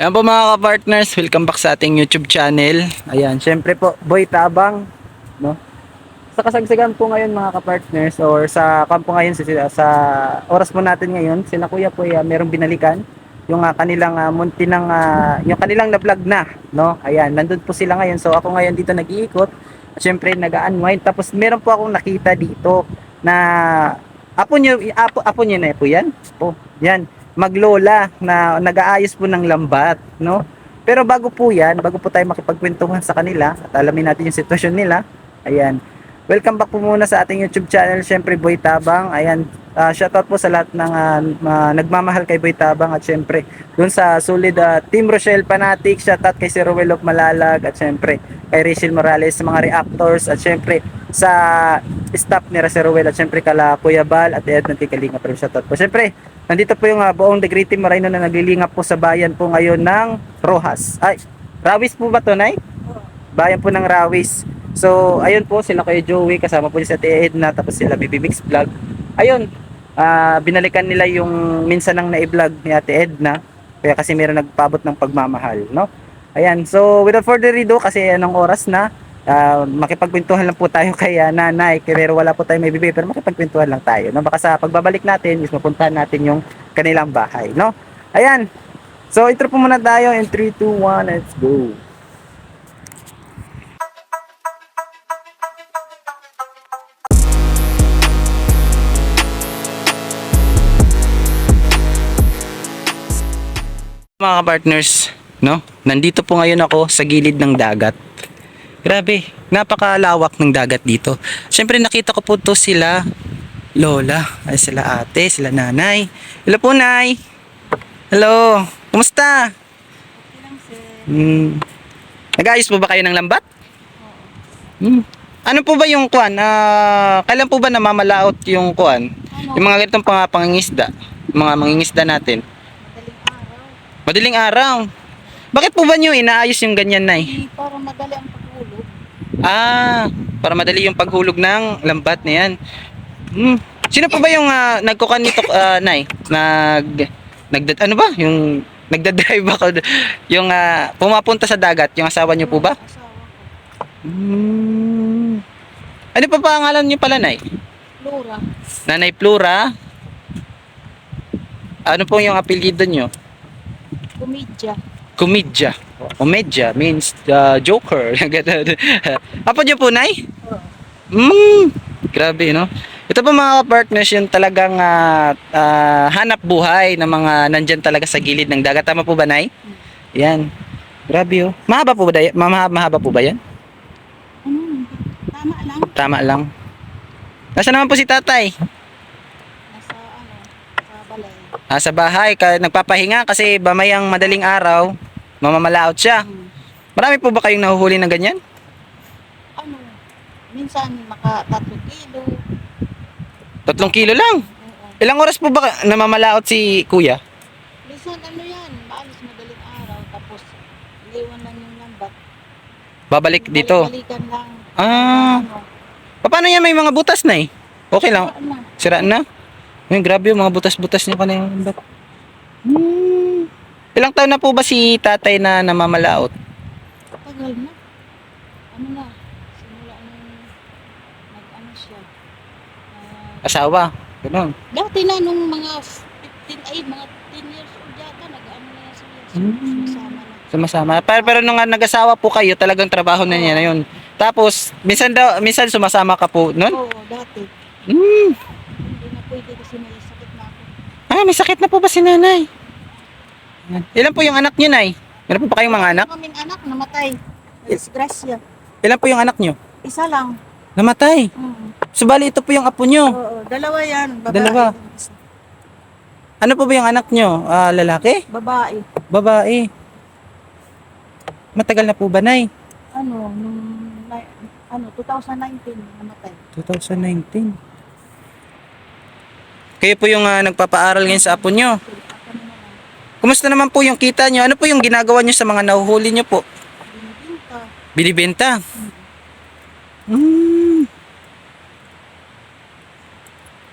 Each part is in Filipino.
Ayan po mga ka-partners, welcome back sa ating YouTube channel. Ayan, syempre po, Boy Tabang, no? Sa kasagsagan po ngayon mga ka-partners or sa kampo ngayon sa, sa oras po natin ngayon, sila kuya po ay ah, merong binalikan yung ah, kanilang uh, munti ng ah, yung kanilang na-vlog na, no? Ayan, nandun po sila ngayon. So ako ngayon dito nag-iikot. Syempre nag-unwind tapos meron po akong nakita dito na apo niyo apo apo niyo na po 'yan. Po, 'yan maglola na nag-aayos po ng lambat, no? Pero bago po 'yan, bago po tayo makipagkwentuhan sa kanila at alamin natin yung sitwasyon nila. Ayan. Welcome back po muna sa ating YouTube channel, syempre Boy Tabang. Ayan, uh, shoutout po sa lahat ng ah, ma- nagmamahal kay Boy Tabang at syempre dun sa solid ah, Team Rochelle Fanatic, shoutout kay Sir Ruel of Malalag at syempre kay Rachel Morales sa mga reactors at syempre sa staff ni Sir Ruel at syempre kala Kuya Bal at Ed ng Tikalinga pero shoutout po. Syempre, nandito po yung ah, buong The Great Team Marino na naglilingap po sa bayan po ngayon ng Rojas. Ay, Rawis po ba to, Nay? Bayan po ng Rawis. So, ayun po, sila kayo Joey, kasama po si Ate Edna, tapos sila Bibi Mix Vlog. Ayun, ah, binalikan nila yung minsan nang na-vlog ni Ate Edna, kaya kasi meron nagpabot ng pagmamahal, no? Ayan, so without further ado, kasi anong oras na, ah, makipagkwentuhan lang po tayo kay ah, nanay, pero wala po tayo may bibigay, pero makipagkwentuhan lang tayo, no? Baka sa pagbabalik natin, is mapuntahan natin yung kanilang bahay, no? Ayan, so intro po muna tayo in 3, 2, 1, let's go! Mga partners, no? Nandito po ngayon ako sa gilid ng dagat. Grabe, napakalawak ng dagat dito. Siyempre nakita ko po to sila lola, ay sila ate, sila nanay. Hello po, nay. Hello. Kumusta? Hmm. Nag-ayos po ba kayo ng lambat? Hmm. Ano po ba yung kuan? Ah, kailan po ba namamalaot yung kuan? Yung mga ganitong pang pangingisda, mga mangingisda natin. Madaling araw. Bakit po ba nyo inaayos yung ganyan, Nay? Hindi, para madali ang paghulog. Ah, para madali yung paghulog ng lambat na yan. Hmm. Sino po ba yung ah, nagkukan nito, ah, Nay? Nag, nagdad, ano ba? Yung nagdadrive ako. Yung ah, pumapunta sa dagat, yung asawa nyo po ba? Hmm. Ano pa pangalan nyo pala, Nay? Flora. Nanay Plura? Ano po yung apelyido nyo? Kumidya. Komedya. Komedya means uh, joker. Apo niyo po, Nay? Mm, grabe, no? Ito po mga partners yung talagang ah, ah, hanap buhay ng mga nandyan talaga sa gilid ng dagat. Tama po ba, Nay? Yan. Grabe, oh. Mahaba po ba, day- mahaba, mahaba po ba yan? Ano? Tama lang. Tama lang. Nasaan naman po si tatay? Nasa ano, sa balay. Ah, sa bahay. Ka, nagpapahinga kasi bamayang madaling araw, mamamalaot siya. Hmm. Marami po ba kayong nahuhuli ng ganyan? Ano? Minsan maka 3 kilo. Tatlong kilo lang. Ilang oras po ba namamalaot si kuya? Minsan ano yan, maalis madaling araw. Tapos, iliwan lang yung lambat. Babalik dito. Balik-balikan lang. Ah. Ano? Paano yan may mga butas na eh? Okay lang. Ano? Sira na. Ayun, grabe yung mga butas-butas niya kanina. Hmm. Ilang taon na po ba si tatay na namamalaot? Tagal na. Ano na? Simula nung nag-ano siya. Ah, Asawa. Ganun. Dati na nung mga 15 ay mga 10 years old yata nag-ano na yan sila. Mm. Sumasama na. Sumasama. Pero, pero nung nag-asawa po kayo, talagang trabaho na niya na yun. Tapos, minsan daw, minsan sumasama ka po nun? Oo, dati. Hmm. Pwede kasi may sakit na ako. Ah, may sakit na po ba si nanay? Ilan po yung anak niyo, nay? Meron po ba kayong mga anak? Kaming anak namatay. Disgrasya. Ilan po yung anak niyo? Isa lang. Namatay. Mm. Subali ito po yung apo niyo. Oo, dalawa yan. Babae. Dalawa. Ano po ba yung anak niyo? Ah, lalaki? Babae. Babae? Matagal na po ba, nay? Ano, nung ano, 2019 namatay. 2019. Kayo po yung ah, nagpapaaral ngayon sa apo naman. Kumusta naman po yung kita niyo? Ano po yung ginagawa niyo sa mga nahuhuli niyo po? Binibinta. Binibenta? Hmm.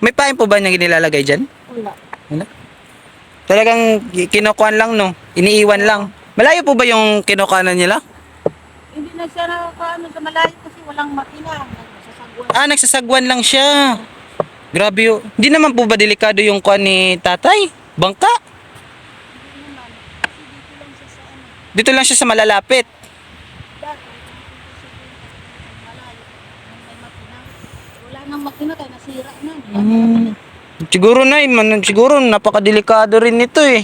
May pain po ba na nilalagay dyan? Wala. Talagang kinukuan lang, no? Iniiwan lang. Malayo po ba yung kinukuanan nila? Hindi na siya nakakaano sa malayo kasi walang makina. Sasagwan. Ah, nagsasagwan lang siya. Grabe yun. Hindi naman po ba delikado yung kuan ni tatay? Bangka? Dito lang siya sa malalapit. Wala nang makina kaya nasira na. Mm. Siguro na, man, siguro napakadelikado rin nito eh.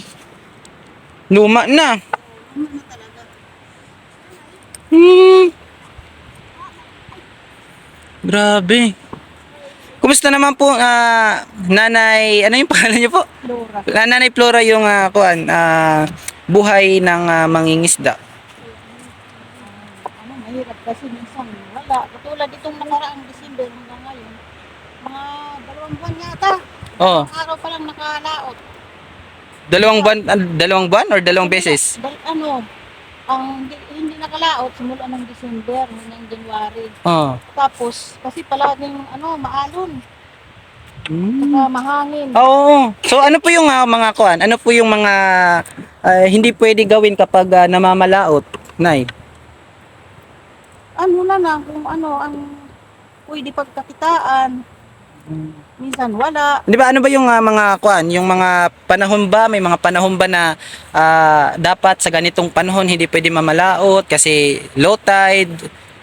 Luma na. Hmm. Grabe. Kumusta naman po, ah, nanay, ano yung pangalan niyo po? Flora. Ah, Nanay Flora yung ah, kuan, ah, buhay ng ah, mangingisda. Ano, mahirap kasi minsan wala. Katulad itong nakaraang December hanggang ngayon. Mga dalawang buwan yata. Oh, Ang araw pa lang nakalaot. dalawang buwan, dalawang buwan or dalawang beses? Dal, ano, ang hindi nakalaot simula ng December hanggang January. Oh. Tapos, kasi palaging ano, maalon. Hmm. Saka mahangin. Oo. So ano po yung ah, mga kuan? Ano po yung mga ah, hindi pwede gawin kapag ah, namamalaot, Nay? Ano na lang kung ano ang pwede pagkakitaan. Minsan wala. Di ba ano ba yung ah, mga kuan, yung mga panahon ba, may mga panahon ba na ah, dapat sa ganitong panahon hindi pwede mamalaot kasi low tide.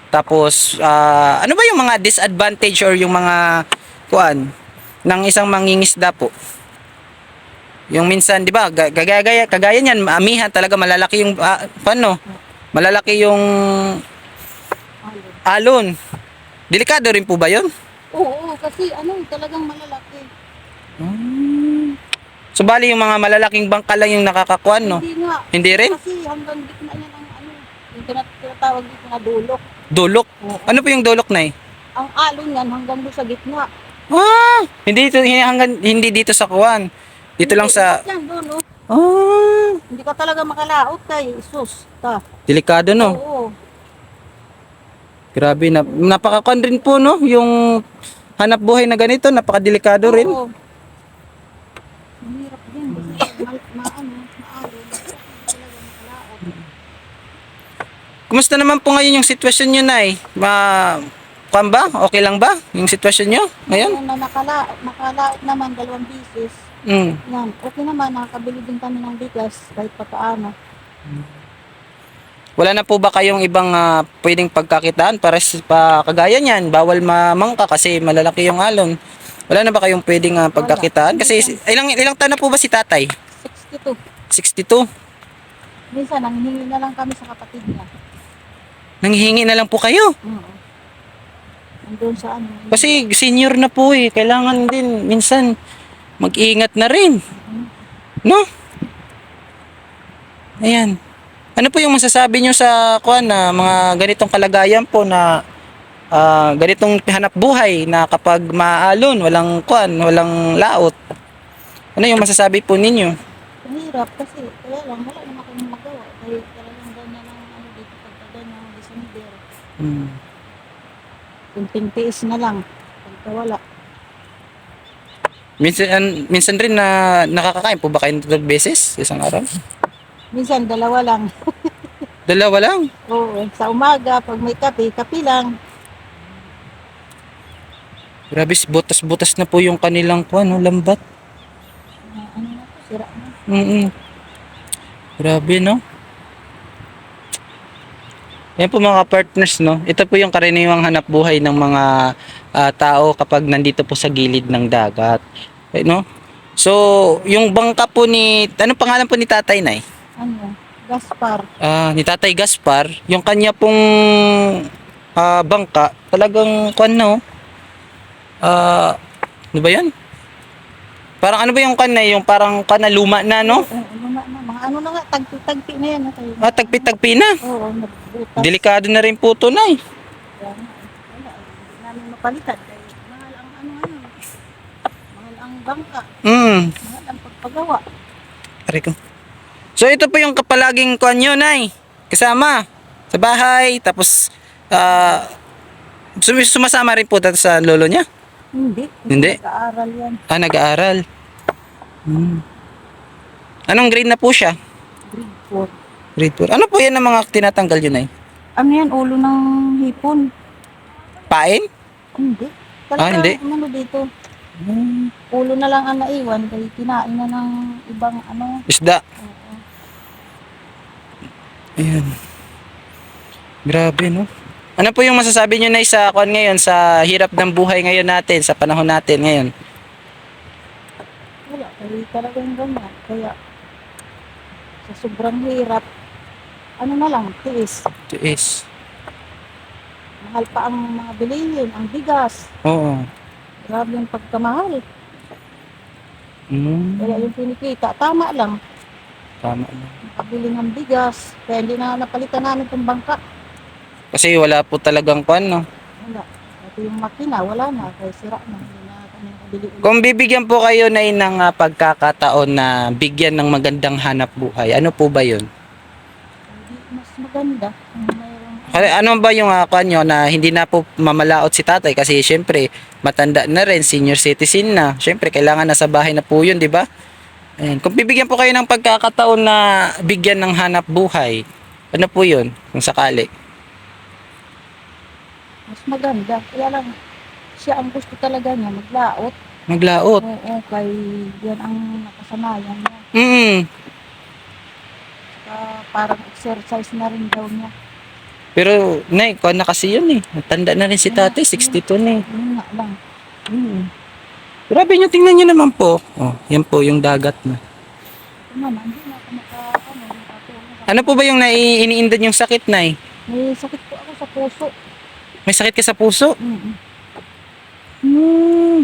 Tapos ah, ano ba yung mga disadvantage or yung mga kuan ng isang mangingisda po? Yung minsan, 'di ba, ga- gagaya kagaya niyan, amihan talaga malalaki yung ah, paano? Malalaki yung alon. Delikado rin po ba 'yon? Oo, kasi ano, talagang malalaki. So bali yung mga malalaking bangka lang yung nakakakuan, no? Hindi nga. Hindi rin? Kasi hanggang gitna yan ang ano, yung tinat- tinatawag dito na dulok. Dulok. Oo. Ano po yung dulok na eh? Ang alon yan hanggang doon sa gitna. Ah, hindi dito hindi, hanggang, hindi dito sa kuan. Dito lang sa Yan doon, oh. Ah, Hindi ka talaga makalaot kay Sus. Ta. delikado no. Oo. Grabe na napakakuan rin po no yung hanap buhay na ganito, napakadelikado rin. Mahirap din kasi ma. Talaga makalaot. Kumusta naman po ngayon yung sitwasyon niyo, Nay? Ma kuan ba? Okay lang ba yung sitwasyon niyo ngayon? Ngayon na nakala, nakalaot naman dalawang bisis. Mm. Yan, okay naman, nakakabili din kami ng bigas kahit pa paano. Wala na po ba kayong ibang ah, pwedeng pagkakitaan para sa pa kagaya niyan? Bawal mamangka kasi malalaki yung alon. Wala na ba kayong pwedeng ah, pagkakitaan? Kasi si- ilang ilang taon na po ba si tatay? 62. 62. Minsan, nanghihingi na lang kami sa kapatid niya. Nanghihingi na lang po kayo. Oo. Nandun sa ano. Kasi senior na po eh. Kailangan din minsan mag-ingat na rin. No? Ayan. Ano po yung masasabi nyo sa kuan na mga ganitong kalagayan po na ah, ganitong hanap buhay na kapag maalon, walang kuan, walang laot. Ano yung masasabi po ninyo? Mahirap kasi kaya lang wala naman akong magawa. Kaya talagang ganyan ang ano dito pagka ganyan ang December. Hmm. Kunting tiis na lang. Pagka wala. Minsan, minsan rin na nakakakain po ba kayo ng beses sa isang araw? Minsan dalawa lang. Dalawa lang. Oo. Sa umaga, pag may kape, kape lang. Grabe, butas-butas na po yung kanilang kuan, no, lambat. Ah, ano na po, sira na. Mm Grabe, no? Yan po mga partners, no? Ito po yung karaniwang hanap buhay ng mga ah, tao kapag nandito po sa gilid ng dagat. Eh, no? So, yung bangka po ni... Anong pangalan po ni Tatay, Nay? Ano? Gaspar. Ah, ni Tatay Gaspar, yung kanya pong ah, bangka, talagang kwan no. Ah, ano ba 'yan? Parang ano ba yung kan na yung parang kan na luma na no? Ano na, na. Mga ano na nga, tagpi-tagpi na yan. Kayo. Ah, tagpi-tagpi na. Oo, nagbutas. Delikado na rin po to, Nay. Nga, wala, hindi namin mapalitan. Mahal ang ano ngayon. Mahal ang bangka. Mm. Mahal ang pagpagawa. Aray ko. So ito po yung kapalaging kwan nyo, Nay. Kasama sa bahay tapos sum- sumasama rin po dito sa lolo niya. Hindi. Hindi? Nag-aaral yan. Ah, nag-aaral. Hmm. Anong grade na po siya? Grade 4. Grade 4. Ano po yan ang mga tinatanggal yun ay? Ano yan, ulo ng hipon? Pain? Hindi. Ah, hindi? Ano dito? Ulo na lang ang naiwan kaya kinain na ng ibang ano. Isda. Oo. Ayan. Grabe, no? Ano po yung masasabi nyo na sa kwan ngayon, sa hirap ng buhay ngayon natin, sa panahon natin ngayon? Wala, kaya talagang ganyan. Kaya sa sobrang hirap, ano na lang, tiis. Ito is. Mahal pa ang mga bilihin, ang bigas. Oo. Grabe yung pagkamahal. Mm, Kaya yung pinikita, tama lang. Tama na. Makabili ng bigas. Kaya hindi na napalitan namin itong bangka. Kasi wala po talagang kwan, no? Wala. Ito yung makina, wala na. Kaya sira na. Hindi na kami nakabili ulit. Kung bibigyan po kayo na ng ah, pagkakataon na bigyan ng magandang hanap buhay, ano po ba yun? Hindi mas maganda. Kung mayroong Ano ano ba yung uh, kwan nyo na hindi na po mamalaot si tatay kasi syempre matanda na rin, senior citizen na. Syempre kailangan nasa bahay na po yun, di ba? Ayan. Kung bibigyan po kayo ng pagkakataon na bigyan ng hanap buhay, ano po yun kung sakali? mas maganda. Kaya lang, siya ang gusto talaga niya, maglaot. Maglaot. Oo, kay yan ang nakasanayan niya. Mm. Saka parang exercise na rin daw niya. Pero, nay, kwan na kasi yun eh. Matanda na rin si tatay, 62 na eh. Yun nga lang. Mm. Grabe nyo, tingnan nyo naman po. Oh, yan po yung dagat na. Ano, po ba yung naiiniindan yung sakit, nay? May sakit po ako sa puso. May sakit ka sa puso? Mm-mm. Hmm.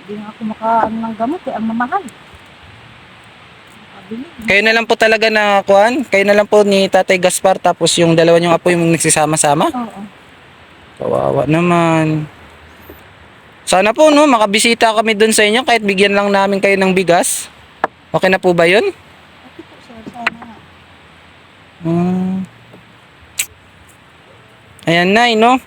Hindi nga ako makaano ng gamot eh, ang mamahal. Kayo na lang po talaga na kuan? Kayo na lang po ni Tatay Gaspar tapos yung dalawa niyong apo yung nagsisama-sama? Oo. Kawawa naman. Sana po no, makabisita kami doon sa inyo kahit bigyan lang namin kayo ng bigas. Okay na po ba yun? Okay po sana nga. Hmm. Ayan na, no?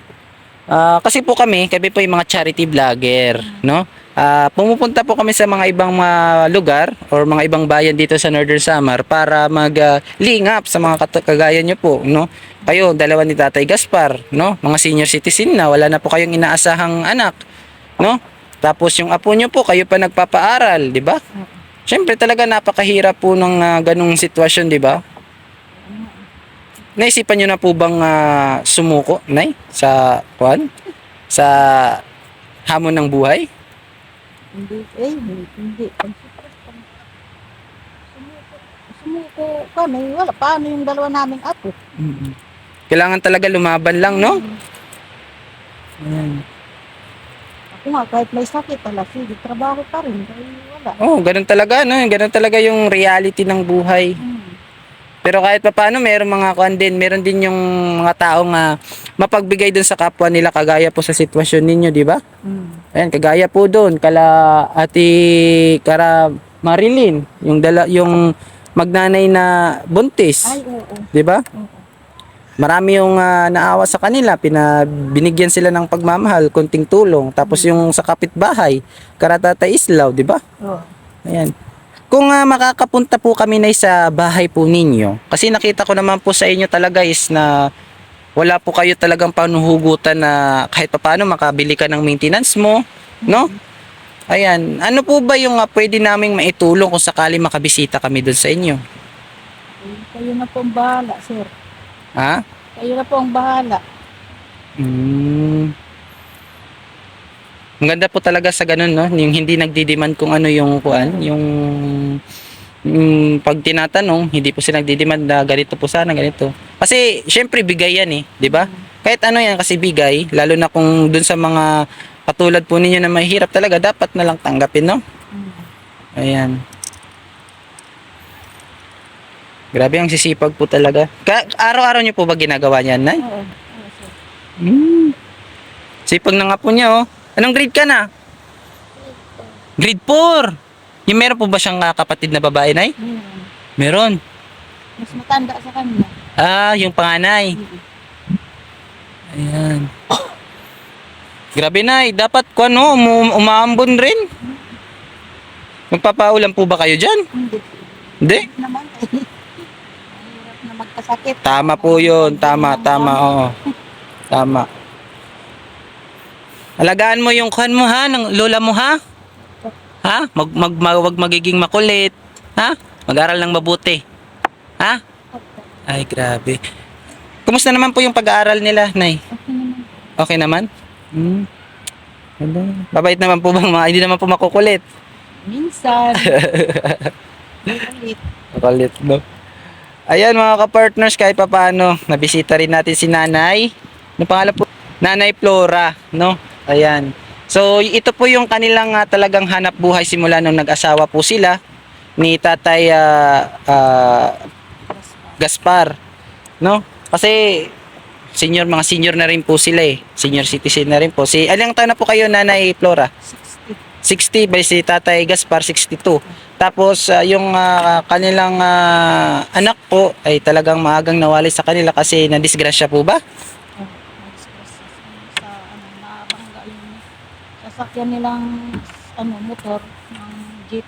Ah, kasi po kami, kami po yung mga charity vlogger, no? Ah, pumupunta po kami sa mga ibang mga lugar or mga ibang bayan dito sa Northern Samar para mag-link up sa mga kagaya nyo po, no? Kayo, dalawa ni Tatay Gaspar, no? Mga senior citizen na, wala na po kayong inaasahang anak, no? Tapos yung apo nyo po, kayo pa nagpapaaral, di ba? Siyempre talaga napakahirap po ng ah, ganung sitwasyon, di ba? Naisipan nyo na po bang ah, sumuko, Nay, sa kwan? Sa hamon ng buhay? Hindi, eh, hindi. hindi. Sumuko, sumuko kami, wala. Paano yung dalawa naming apo? Kailangan talaga lumaban lang, no? Ayan. Ako nga, kahit may sakit, ala, sige, trabaho pa rin. Wala. Oh, ganun talaga, no? Ganun talaga yung reality ng buhay. Hmm. Pero kahit pa paano, meron mga kwan din, meron din yung mga taong ah, mapagbigay dun sa kapwa nila kagaya po sa sitwasyon ninyo, di ba? Hmm. Ayan, kagaya po doon, kala Ate Kara Marilyn, yung dala yung magnanay na buntis, Ay, oo. 'di ba? oo. Marami yung ah, naawa sa kanila, pinabinigyan sila ng pagmamahal, konting tulong. Tapos yung sa kapitbahay, Karatata Islaw, 'di ba? Oo. Ayan. Kung ah, makakapunta po kami na sa bahay po ninyo, kasi nakita ko naman po sa inyo talaga is na wala po kayo talagang panuhugutan na kahit papaano makabili ka ng maintenance mo, no? Ayan, ano po ba yung ah, pwede naming maitulong kung sakali makabisita kami doon sa inyo? Kayo na po ang bahala, sir. Ha? Kayo na po ang bahala. Mm. Ang ganda po talaga sa ganun, no? Yung hindi nagdidemand kung ano yung kuan, yung yung pag tinatanong, hindi po sila nagdidemand na ganito po sana, ganito. Kasi syempre bigay yan eh, 'di ba? Kahit ano yan kasi bigay, lalo na kung dun sa mga katulad po ninyo na mahirap talaga, dapat na lang tanggapin, no? Hmm. Ayan. Grabe ang sisipag po talaga. Ka- araw-araw niyo po ba ginagawa niyan, Nay? Oo. Hmm. Sipag na nga po niya, oh. Anong grade ka na? Grade 4. Yung meron po ba siyang ah, kapatid na babae, Nay? Hmm. Meron. Mas matanda sa kanya. Ah, yung panganay. Hmm. Ayan. Grabe, Nay. Dapat ko ano, um- umaambon rin. Magpapaulam po ba kayo dyan? Hindi. Hindi? Hindi naman Mahirap na magkasakit. Tama po yun. Tama, tama. Oo. Tama. Alagaan mo yung kwan mo ha, ng lola mo ha? Ha? Mag, mag, mag, wag magiging makulit. Ha? Mag-aral ng mabuti. Ha? Ay, grabe. Kumusta naman po yung pag-aaral nila, Nay? Okay naman. Okay naman? Hmm. Babait naman po bang mga, hindi naman po makukulit. Minsan. Makulit. Makulit, no? Ayan mga ka-partners, kahit pa paano, nabisita rin natin si Nanay. Ano pangalan po? Nanay Flora, no? Ayan. So, ito po yung kanilang ah, talagang hanap buhay simula nung nag-asawa po sila ni Tatay ah, ah, Gaspar, no? Kasi senior mga senior na rin po sila eh. Senior citizen na rin po. Si ilang taon na po kayo Nanay Flora? 60. 60 by si Tatay Gaspar 62. Tapos ah, yung ah, kanilang ah, anak po ay talagang maagang nawali sa kanila kasi nadisgrasya po ba? Sa ano, nabangga yung sasakyan nilang ano, motor ng jeep.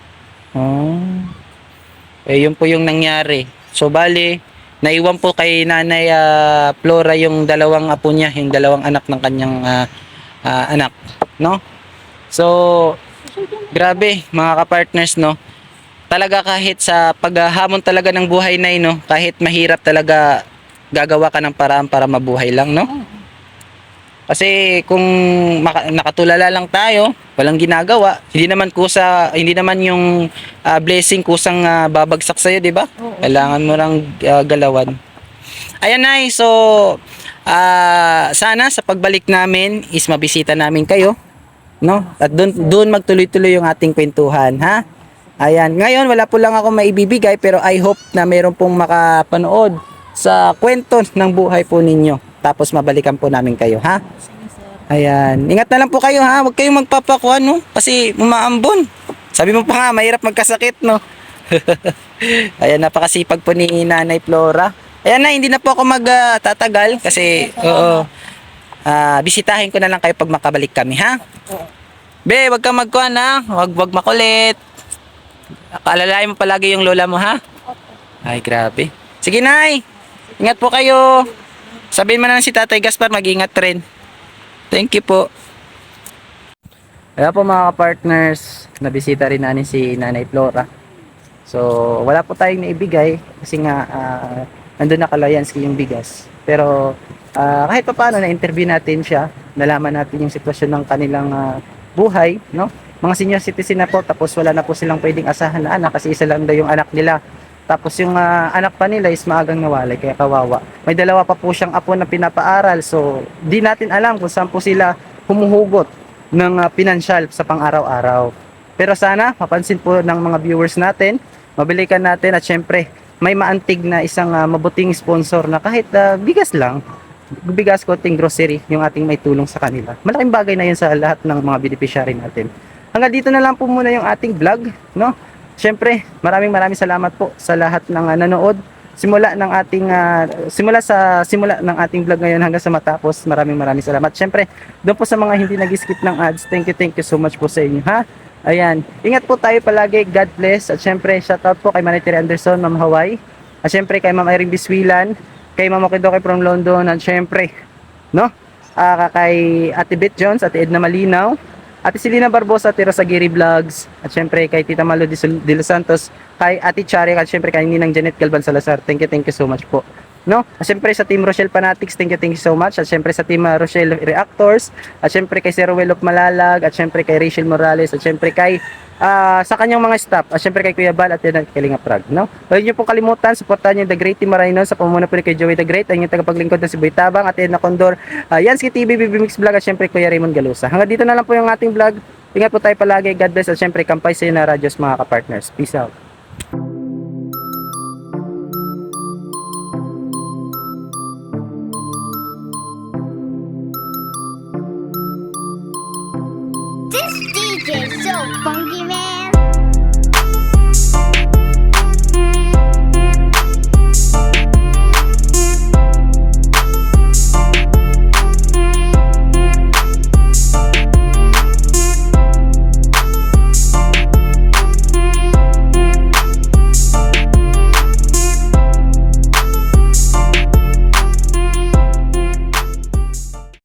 Oh. Eh yun po yung nangyari. So bali, naiwan po kay Nanay ah, Flora yung dalawang apo niya, yung dalawang anak ng kanyang ah, ah, anak, no? So, grabe mga ka-partners, no? Talaga kahit sa paghahamon talaga ng buhay na no, kahit mahirap talaga gagawa ka ng paraan para mabuhay lang, no? Kasi kung nakatulala lang tayo, walang ginagawa, hindi naman kusa, hindi naman yung ah, blessing kusang ah, babagsak sa'yo, di ba? Kailangan mo lang ah, galawan. Ayan na, so ah, sana sa pagbalik namin is mabisita namin kayo, no? At doon doon magtuloy-tuloy yung ating kwentuhan, ha? Ayan, ngayon wala po lang ako maibibigay pero I hope na mayroon pong makapanood sa kwento ng buhay po ninyo. Tapos mabalikan po namin kayo, ha? Ayan. Ingat na lang po kayo ha. Huwag kayong magpapakuan no. Kasi umaambon. Sabi mo pa nga, mahirap magkasakit no. Ayan, napakasipag po ni Nanay Flora. Ayan na, hindi na po ako magtatagal kasi oo. Ah, bisitahin ko na lang kayo pag makabalik kami ha. Oo. Be, wag kang magkuhan ha. Wag wag makulit. Kaalalayan mo palagi yung lola mo ha. Ay, grabe. Sige, Nay. Ingat po kayo. Sabihin mo na lang si Tatay Gaspar, mag-ingat rin. Thank you po. Kaya po mga partners, nabisita rin namin si Nanay Flora. So, wala po tayong naibigay kasi nga ah, nandun na kalayanski yung bigas. Pero ah, kahit pa paano na-interview natin siya, nalaman natin yung sitwasyon ng kanilang ah, buhay, no? Mga senior citizen na po, tapos wala na po silang pwedeng asahan na anak kasi isa lang daw yung anak nila. Tapos yung ah, anak pa nila is maagang nawalay, kaya kawawa. May dalawa pa po siyang apo na pinapaaral, so di natin alam kung saan po sila humuhugot ng ah, pinansyal sa pang-araw-araw. Pero sana, mapansin po ng mga viewers natin, mabilikan natin at syempre, may maantig na isang ah, mabuting sponsor na kahit ah, bigas lang, bigas konting grocery yung ating may tulong sa kanila. Malaking bagay na yun sa lahat ng mga beneficiary natin. Hanggang dito na lang po muna yung ating vlog, no? Syempre, maraming maraming salamat po sa lahat ng ah, nanood. Simula ng ating ah, simula sa simula ng ating vlog ngayon hanggang sa matapos. Maraming maraming salamat. Syempre, doon po sa mga hindi nag-skip ng ads, thank you, thank you so much po sa inyo, ha? Ayan. Ingat po tayo palagi. God bless. At syempre, shoutout po kay Manitiri Anderson, Ma'am Hawaii. At syempre, kay Ma'am Irene Biswilan, kay Ma'am Okidoke from London, at syempre, no? Ah, kay Ate Beth Jones, Ate Edna Malinaw, Ate Selena Barbosa, Tira sa Giri Vlogs, at syempre kay Tita Malo de de Los Santos, kay Ate Chari, at syempre kay Ninang Janet Galban Salazar. Thank you, thank you so much po. No? At syempre sa Team Rochelle Fanatics, thank you, thank you so much. At syempre sa Team uh, Rochelle Reactors, at syempre kay Sir Will Malalag, at syempre kay Rachel Morales, at syempre kay ah, sa kanyang mga staff, at syempre kay Kuya Bal at yan ang Kalinga Prag, no? Huwag niyo pong kalimutan, supportahan niyo The Great Team Marino sa pamumuno po ni kay Joey The Great, ang inyong tagapaglingkod na si Boy Tabang, at Edna Condor, uh, Yansky TV, BB Mix Vlog, at syempre Kuya Raymond Galusa. Hanggang dito na lang po yung ating vlog. Ingat po tayo palagi. God bless. At syempre, kampay sa iyo na radyos mga kapartners. Peace out.